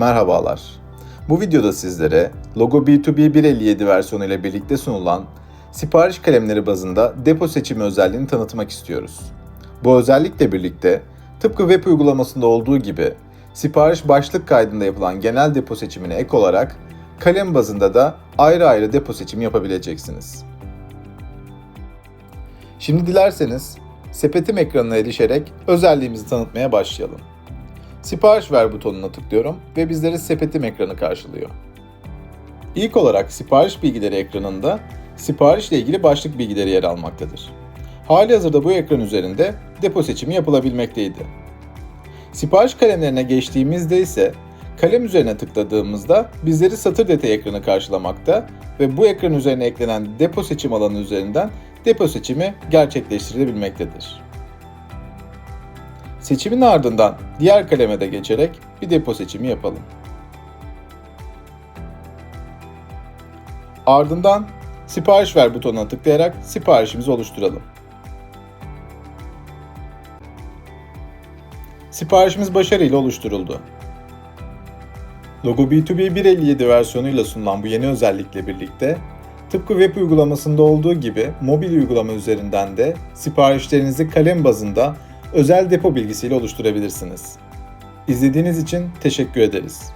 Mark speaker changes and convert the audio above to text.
Speaker 1: Merhabalar. Bu videoda sizlere Logo B2B 157 versiyonu ile birlikte sunulan sipariş kalemleri bazında depo seçimi özelliğini tanıtmak istiyoruz. Bu özellikle birlikte tıpkı web uygulamasında olduğu gibi sipariş başlık kaydında yapılan genel depo seçimine ek olarak kalem bazında da ayrı ayrı depo seçimi yapabileceksiniz. Şimdi dilerseniz sepetim ekranına erişerek özelliğimizi tanıtmaya başlayalım. Sipariş ver butonuna tıklıyorum ve bizleri sepetim ekranı karşılıyor. İlk olarak sipariş bilgileri ekranında siparişle ilgili başlık bilgileri yer almaktadır. Halihazırda bu ekran üzerinde depo seçimi yapılabilmekteydi. Sipariş kalemlerine geçtiğimizde ise kalem üzerine tıkladığımızda bizleri satır detay ekranı karşılamakta ve bu ekran üzerine eklenen depo seçim alanı üzerinden depo seçimi gerçekleştirilebilmektedir. Seçimin ardından diğer kaleme de geçerek bir depo seçimi yapalım. Ardından sipariş ver butonuna tıklayarak siparişimizi oluşturalım. Siparişimiz başarıyla oluşturuldu. Logo B2B 157 versiyonuyla sunulan bu yeni özellikle birlikte tıpkı web uygulamasında olduğu gibi mobil uygulama üzerinden de siparişlerinizi kalem bazında özel depo bilgisiyle oluşturabilirsiniz. İzlediğiniz için teşekkür ederiz.